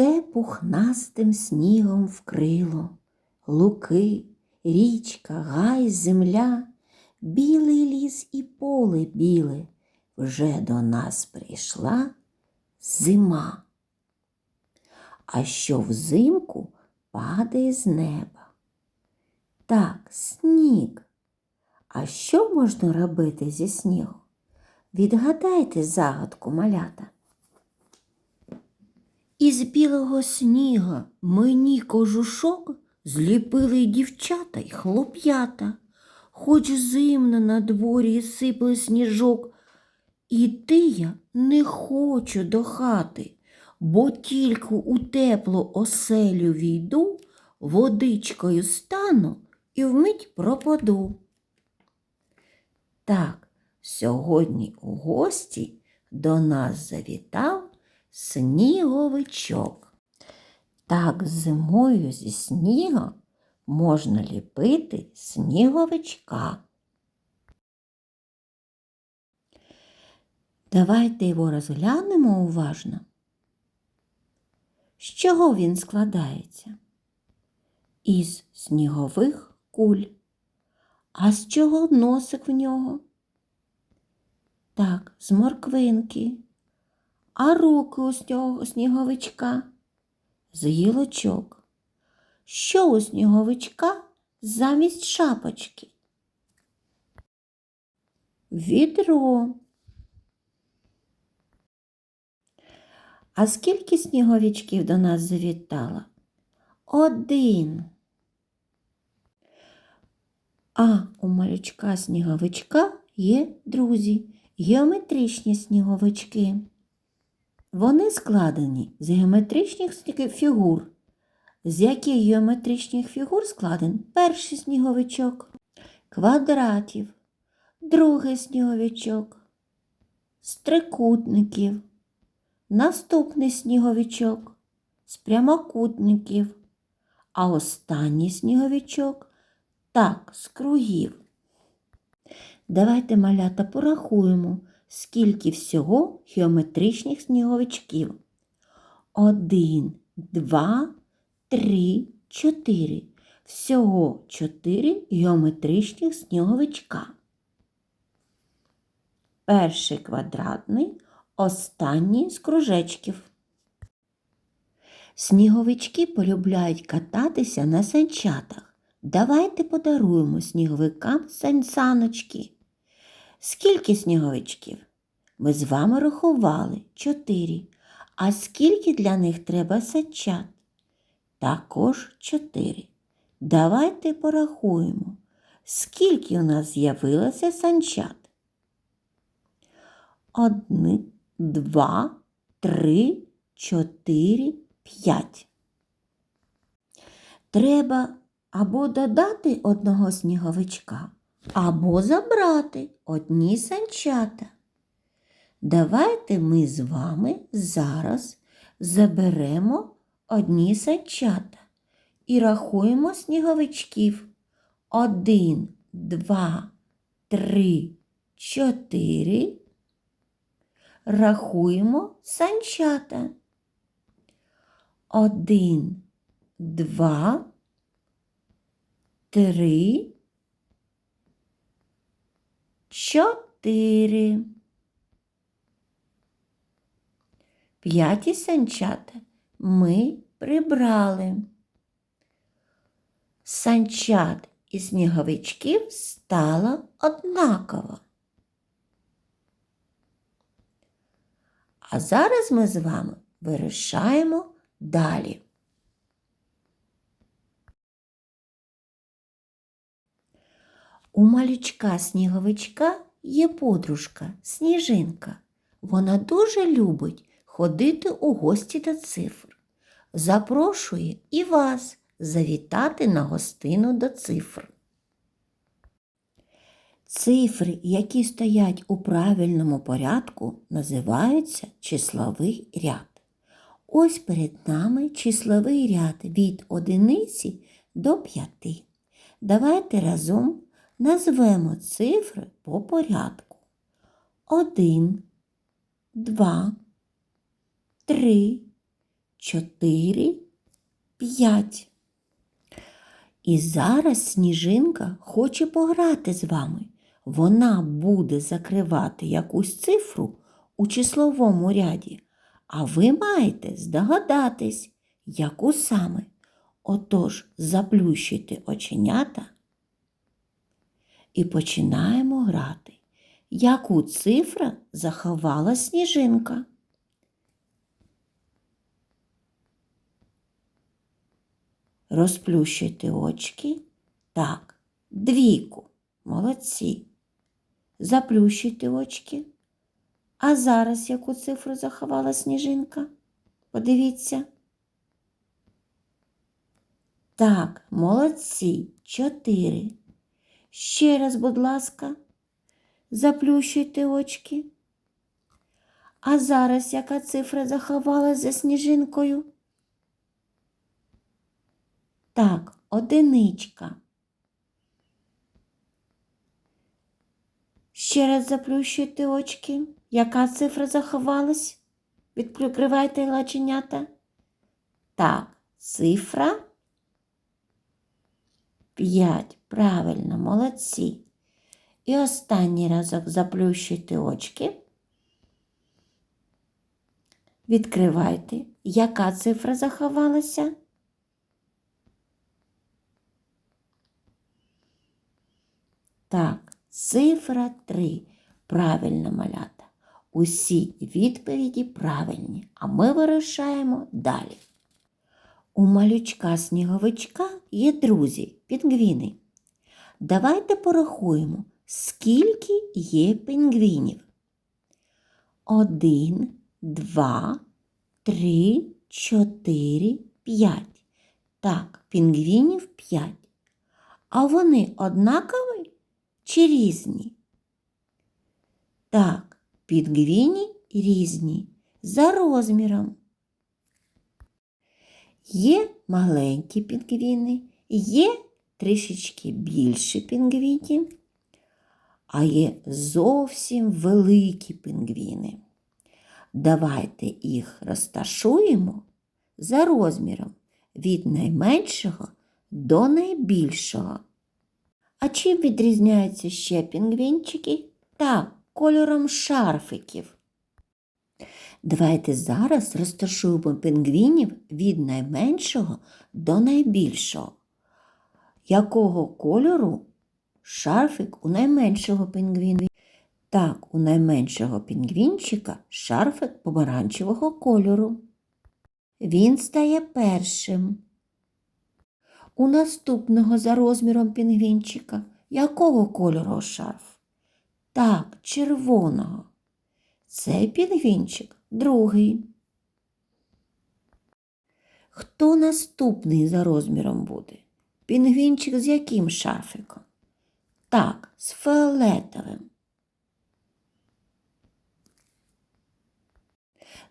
Все пухнастим снігом вкрило, луки, річка, гай, земля, білий ліс і поле біле, вже до нас прийшла зима. А що взимку падає з неба? Так, сніг. А що можна робити зі снігу? Відгадайте загадку малята. Із білого сніга мені кожушок зліпили дівчата й хлоп'ята. Хоч зимно на дворі сипле сніжок, іти я не хочу до хати, бо тільки у теплу оселю війду, водичкою стану і вмить пропаду. Так, сьогодні у гості до нас завітав сніговичок. Так зимою зі снігу можна ліпити сніговичка. Давайте його розглянемо уважно. З чого він складається? Із снігових куль. А з чого носик в нього? Так, з морквинки. А руки у сніговичка з гілочок. Що у сніговичка замість шапочки? Відро. А скільки сніговичків до нас завітало? Один. А у малючка сніговичка є друзі, геометричні сніговички. Вони складені з геометричних фігур. З яких геометричних фігур складен перший сніговичок, квадратів, другий сніговичок, з трикутників, наступний сніговичок, з прямокутників, а останній сніговичок так, з кругів. Давайте малята порахуємо, скільки всього геометричних сніговичків. Один, два, три, чотири. Всього чотири геометричних сніговичка. Перший квадратний, останній з кружечків. Сніговички полюбляють кататися на санчатах. Давайте подаруємо сніговикам сан- саночки. Скільки сніговичків? Ми з вами рахували чотири. А скільки для них треба санчат? Також чотири. Давайте порахуємо, скільки у нас з'явилося санчат. Одни, два, три, чотири, п'ять. Треба або додати одного сніговичка, або забрати одні санчата. Давайте ми з вами зараз заберемо одні санчата і рахуємо сніговичків. Один, два, три, чотири. Рахуємо санчата. Один, два, три, чотири. П'яті санчата ми прибрали. Санчат і сніговичків стало однаково. А зараз ми з вами вирішаємо далі. У малючка сніговичка є подружка сніжинка. Вона дуже любить ходити у гості до цифр. Запрошує і вас завітати на гостину до цифр. Цифри, які стоять у правильному порядку, називаються числовий ряд. Ось перед нами числовий ряд від одиниці до п'яти. Давайте разом назвемо цифри по порядку. Один, два, три, чотири, п'ять. І зараз сніжинка хоче пограти з вами. Вона буде закривати якусь цифру у числовому ряді, а ви маєте здогадатись, яку саме. Отож, заплющуйте оченята і починаємо грати. Яку цифру заховала сніжинка? Розплющуйте очки. Так, двійку. Молодці. Заплющуйте очки. А зараз яку цифру заховала сніжинка? Подивіться. Так, молодці. Чотири. Ще раз, будь ласка, заплющуйте очки. А зараз яка цифра заховалась за сніжинкою? Так, одиничка. Ще раз заплющуйте очки. Яка цифра заховалась? Відкривайте лаченята. Так, цифра 5. Правильно, молодці. І останній разок заплющуйте очки. Відкривайте. Яка цифра заховалася? Так, цифра 3. Правильно малята. Усі відповіді правильні, а ми вирушаємо далі. У малючка сніговичка є друзі, пінгвіни. Давайте порахуємо, скільки є пінгвінів. Один, два, три, чотири, п'ять. Так, пінгвінів п'ять. А вони однакові чи різні? Так, пінгвіні різні за розміром. Є маленькі пінгвіни, є трішечки більші пінгвіні, а є зовсім великі пінгвіни. Давайте їх розташуємо за розміром від найменшого до найбільшого. А чим відрізняються ще пінгвінчики? Так, кольором шарфиків. Давайте зараз розташуємо пінгвінів від найменшого до найбільшого. Якого кольору шарфик у найменшого пінгвіна? Так, у найменшого пінгвінчика шарфик помаранчевого кольору. Він стає першим. У наступного за розміром пінгвінчика якого кольору шарф? Так, червоного. Цей пінгвінчик другий. Хто наступний за розміром буде? Пінгвінчик з яким шарфиком? Так, з фіолетовим.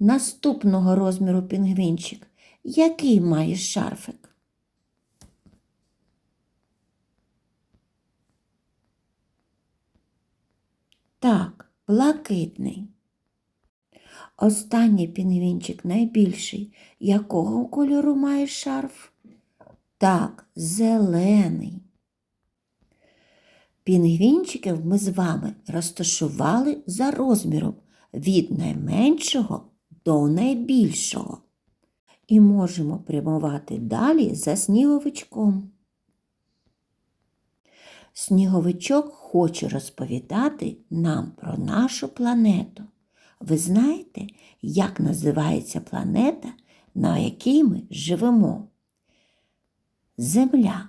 Наступного розміру пінгвінчик. Який має шарфик? Так, блакитний. Останній пінгвінчик найбільший. Якого кольору має шарф? Так, зелений. Пінгвінчиків ми з вами розташували за розміром від найменшого до найбільшого. І можемо прямувати далі за сніговичком. Сніговичок хоче розповідати нам про нашу планету. Ви знаєте, як називається планета, на якій ми живемо? Земля.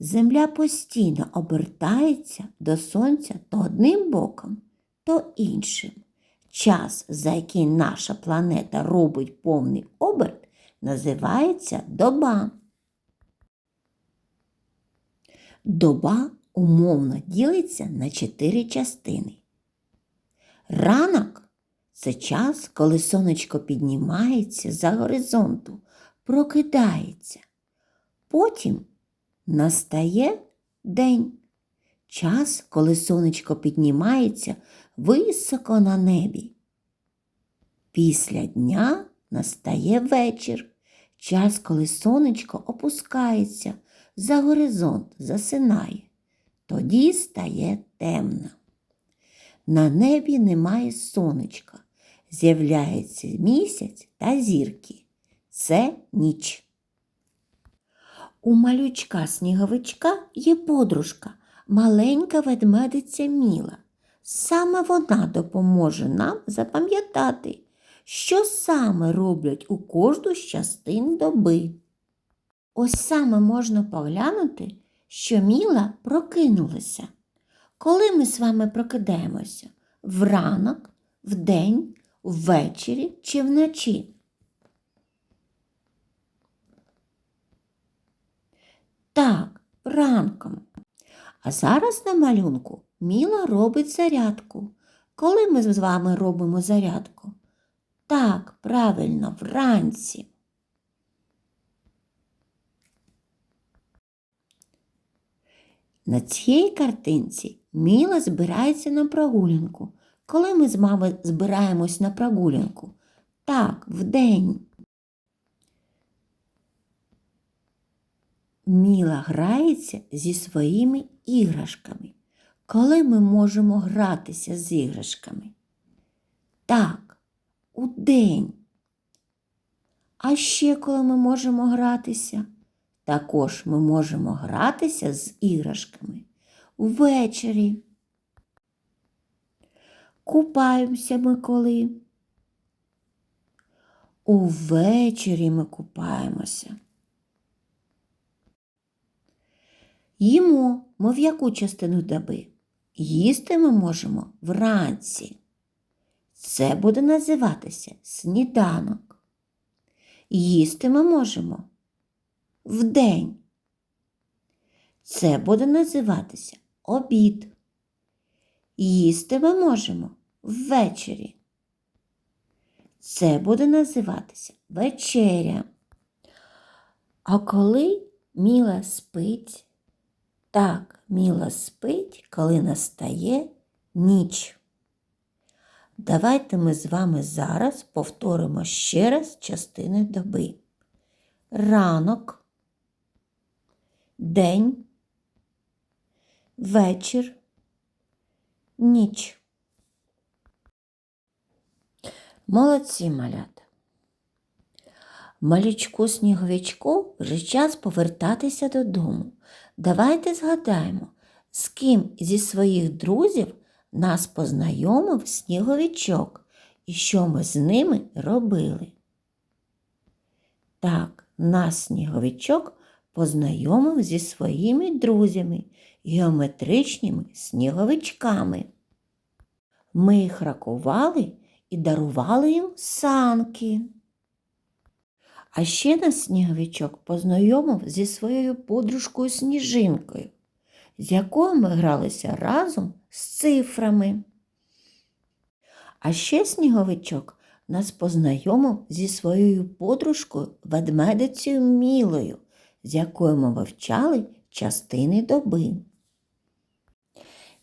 Земля постійно обертається до Сонця то одним боком, то іншим. Час, за який наша планета робить повний оберт, називається доба. Доба умовно ділиться на чотири частини. Ранок це час, коли сонечко піднімається за горизонту, прокидається. Потім настає день, час, коли сонечко піднімається високо на небі. Після дня настає вечір, час, коли сонечко опускається, за горизонт засинає. Тоді стає темно. На небі немає сонечка, з'являється місяць та зірки. Це ніч. У малючка сніговичка є подружка, маленька ведмедиця Міла. Саме вона допоможе нам запам'ятати, що саме роблять у кожну з частин доби. Ось саме можна поглянути, що Міла прокинулася. Коли ми з вами прокидаємося? Вранок, вдень, ввечері чи вночі? Так, ранком. А зараз на малюнку Міла робить зарядку. Коли ми з вами робимо зарядку? Так, правильно, вранці. На цій картинці Міла збирається на прогулянку. Коли ми з мамою збираємось на прогулянку? Так, вдень. Міла грається зі своїми іграшками. Коли ми можемо гратися з іграшками? Так, у день. А ще коли ми можемо гратися? Також ми можемо гратися з іграшками ввечері. Купаємося ми коли? Увечері ми купаємося. Їмо ми в яку частину доби? Їсти ми можемо вранці. Це буде називатися сніданок. Їсти ми можемо вдень. Це буде називатися обід. Їсти ми можемо ввечері. Це буде називатися вечеря. А коли Міла спить? Так, Міла спить, коли настає ніч. Давайте ми з вами зараз повторимо ще раз частини доби. Ранок, день, вечір, ніч. Молодці малята. Малючку сніговичку вже час повертатися додому. Давайте згадаємо, з ким зі своїх друзів нас познайомив сніговичок і що ми з ними робили. Так, нас сніговичок познайомив зі своїми друзями, геометричними сніговичками. Ми їх рахували і дарували їм санки. А ще нас сніговичок познайомив зі своєю подружкою Сніжинкою, з якою ми гралися разом з цифрами. А ще сніговичок нас познайомив зі своєю подружкою ведмедицею Мілою, з якою ми вивчали частини доби.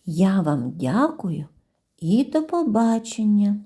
Я вам дякую і до побачення!